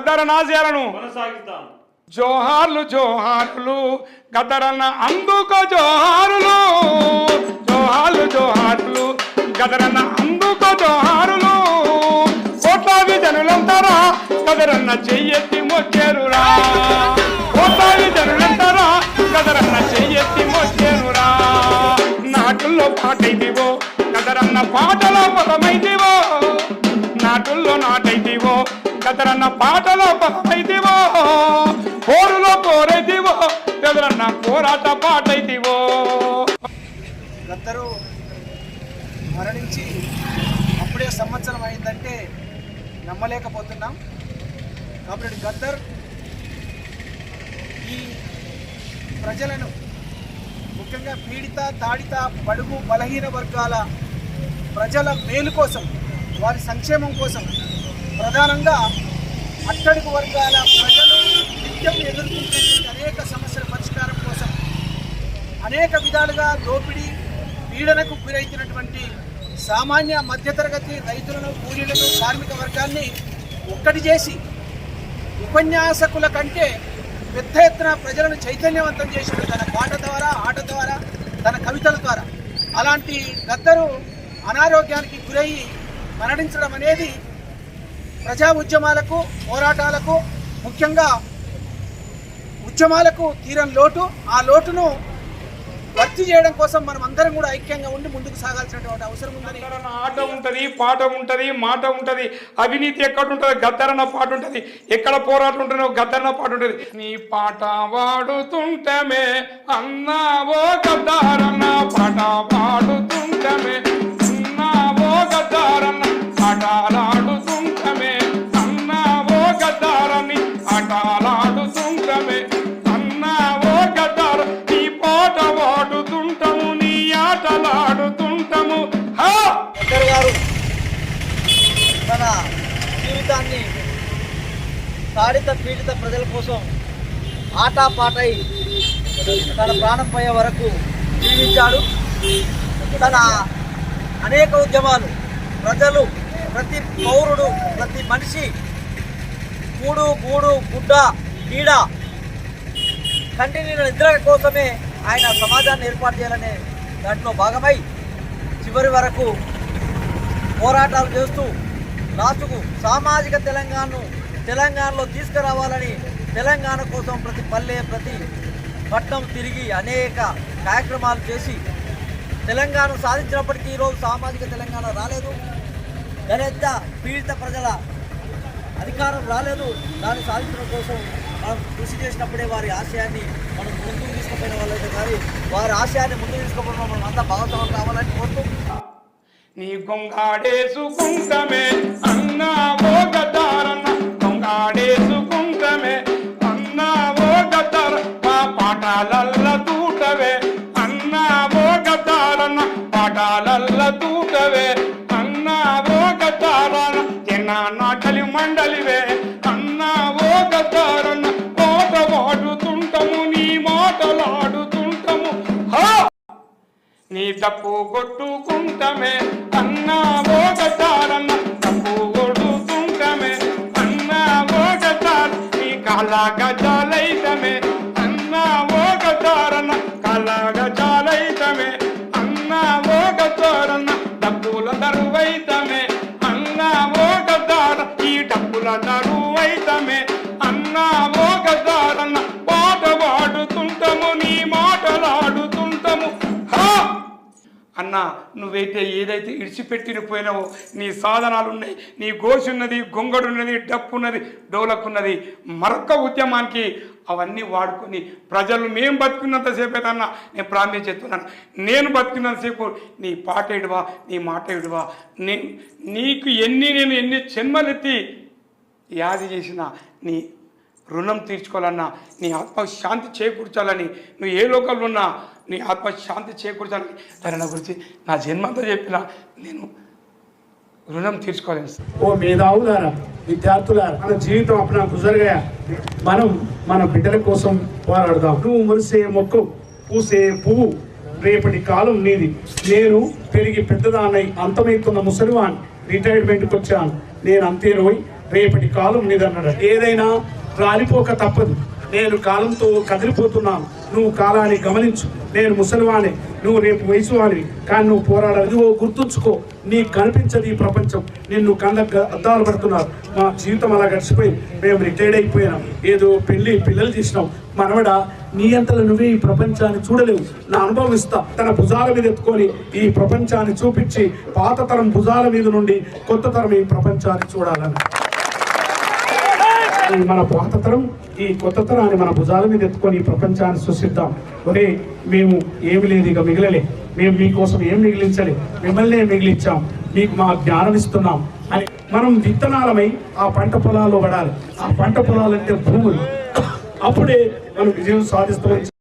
గద్దర కొనసాగిస్తాం జోహార్లు జోహార్లు గదరన్న అందుకో జోహారులు. జోహార్లు జోహార్లు గదరన్న అందుకో జోహారులు. కోట్లాది జనులంతారా గదరన్న చెయ్యెత్తి మొచ్చేరురా కోట్లాది జనులంతారా గదరన్న చెయ్యెత్తి మొచ్చేరురా నాటుల్లో పాటైదివో గదరన్న పాటలో పదమైదివో నాటుల్లో నాటైదివో గదరన్న పాటలో పదమైదివో పోరులో పోరైదివో ఎదురన్న పోరాట పాటైతివో. గద్దరు మరణించి అప్పుడే సంవత్సరం అయిందంటే నమ్మలేకపోతున్నాం. కాబట్టి గద్దర్ ఈ ప్రజలను ముఖ్యంగా పీడిత తాడిత బడుగు బలహీన వర్గాల ప్రజల మేలు కోసం వారి సంక్షేమం కోసం ప్రధానంగా అట్టడుగు వర్గాల ప్రజలు నిత్యం ఎదుర్కొంటున్నటువంటి అనేక సమస్యల పరిష్కారం కోసం అనేక విధాలుగా దోపిడీ పీడనకు గురైతున్నటువంటి సామాన్య మధ్యతరగతి రైతులను కూలీలను కార్మిక వర్గాన్ని ఒక్కటి చేసి ఉపన్యాసకుల కంటే పెద్ద ఎత్తున ప్రజలను చైతన్యవంతం చేసిన తన పాట ద్వారా ఆట ద్వారా తన కవితల ద్వారా. అలాంటి గద్దరు అనారోగ్యానికి గురయ్యి మరణించడం అనేది ప్రజా ఉద్యమాలకు పోరాటాలకు ముఖ్యంగా ఉద్యమాలకు తీరం లోటు. ఆ లోటును భర్తీ చేయడం కోసం మనం అందరం కూడా ఐక్యంగా ఉండి ముందుకు సాగాల్సినటువంటి అవసరం ఉందని ఆట ఉంటుంది పాట ఉంటుంది మాట ఉంటుంది అవినీతి ఎక్కడ ఉంటుంది గద్దరన్న పాట ఉంటుంది ఎక్కడ పోరాటం ఉంటుందో గద్దరన్న పాట ఉంటుంది. నీ పాట వాడుతుంటమే అన్నావో గద్దరన్న పాట వాడుతుంటమే. గద్దారని ఆటలాడుతుంటమే ఓ గద్దార నీ పాట వాడుతుంటము నీ ఆటలాడుతుంటాము. గారు తన జీవితాన్ని తాడిత పీడిత ప్రజల కోసం ఆటపాటై తన ప్రాణం పోయే వరకు జీవించాడు. తన అనేక ఉద్యమాలు ప్రజలు ప్రతి పౌరుడు ప్రతి మనిషి కూడు గూడు గుడ్డ నీడ కంటిన్యూ నిద్ర కోసమే ఆయన సమాజాన్ని ఏర్పాటు చేయాలనే దాంట్లో భాగమై చివరి వరకు పోరాటాలు చేస్తూ లాస్టుకు సామాజిక తెలంగాణను తెలంగాణలో తీసుకురావాలని తెలంగాణ కోసం ప్రతి పల్లె ప్రతి పట్టణం తిరిగి అనేక కార్యక్రమాలు చేసి తెలంగాణ సాధించినప్పటికీ ఈరోజు సామాజిక తెలంగాణ రాలేదు. దళిత పీడిత ప్రజల అధికారం రాలేదు. దాన్ని సాధించడం కోసం మనం కృషి చేసినప్పుడే వారి ఆశయాన్ని మనం ముందుకు తీసుకుపోయిన వాళ్ళైతే కానీ వారి ఆశయాన్ని ముందుకు తీసుకుపోవడం మనం అంతా భాగస్వామ్యం కావాలని కోరుతూ నీ గొంగాడేసుకుంటమే అన్నావో గద్దారన్న గొంగాడేసుకుంటమే నాటలి మండలివే. అన్నావో గద్దారన్న కోట వాడుతుంటము నీ మాటలాడుతుంటము. నీ తప్పు కొట్టుకుంటమే. అన్నా ఓగతారన్న తప్పు కొడుతుంటమే. అన్నా ఓగతార నీ కాల గజాలైతమే అన్నా ఓగతారన్న కాల గజాలైతమే అన్న నువ్వైతే ఏదైతే ఇడిచిపెట్టిన పోయినావో నీ సాధనాలు ఉన్నాయి నీ గోసున్నది గొంగడున్నది డప్పున్నది డోలకున్నది మరొక ఉద్యమానికి అవన్నీ వాడుకొని ప్రజలు మేము బతుకున్నంతసేపు అయితే నేను ప్రామిస్ చేస్తున్నాను. నేను బతుకున్నంతసేపు నీ పాట ఇడువా నీ మాట ఇడువా? నీ నీకు ఎన్ని నేను ఎన్ని జన్మలెత్తి యాది చేసిన నీ రుణం తీర్చుకోవాలన్నా నీ ఆత్మ శాంతి చేకూర్చాలని నువ్వు ఏ లోకంలో ఉన్నా నీ ఆత్మ శాంతి చేకూర్చాలని దాని నా గురించి నా జన్మంతా చెప్పిన నేను రుణం తీర్చుకోలేను ఓ మేధావులారా విద్యార్థులారా మన జీవితం అప్పుడు గుజరగా మనం మన బిడ్డల కోసం పోరాడదాం. నువ్వు మురిసే మొక్క పూసే పువ్వు రేపటి కాలం నీది. నేను పెరిగి పెద్దదాన్నై అంతమైతున్న ముసలివాన్ రిటైర్మెంట్కి వచ్చాను నేను అంతే రోయ్ రేపటి కాలం నీదన్నాడు. ఏదైనా రాలిపోక తప్పదు. నేను కాలంతో కదిలిపోతున్నాను. నువ్వు కాలాన్ని గమనించు. నేను ముసలివాణి నువ్వు రేపు వయసు కానీ నువ్వు పోరాడాలి. ఓ గుర్తుంచుకో. నీకు కనిపించదు ఈ ప్రపంచం. నిన్ను కళ్ళ అద్దాలు పడుతున్నారు. మా జీవితం అలా గడిచిపోయి మేము రిటైర్డ్ అయిపోయినాం. ఏదో పెళ్ళి పిల్లలు చేసినాం. మనవడా నీ అంతలో నువ్వే ఈ ప్రపంచాన్ని చూడలేవు. నా అనుభవం ఇస్తా. తన భుజాల మీద ఎత్తుకొని ఈ ప్రపంచాన్ని చూపించి పాత తరం భుజాల మీద నుండి కొత్త తరం ఈ ప్రపంచాన్ని చూడాలని. మన పాత తరం ఈ కొత్త తరాన్ని మన భుజాల మీద ఎత్తుకొని ఈ ప్రపంచాన్ని సృష్టిద్దాం. ఒరే మేము ఏమి లేదు ఇక మిగిలలే. మేము మీకోసం ఏం మిగిలించలే? మిమ్మల్నే మిగిలించాం మీకు మా జ్ఞానం ఇస్తున్నాం. అని మనం విత్తనాలమై ఆ పంట పొలాల్లో పడాలి. ఆ పంట పొలాలంటే భూములు. అప్పుడే మనం విజయం సాధిస్తామని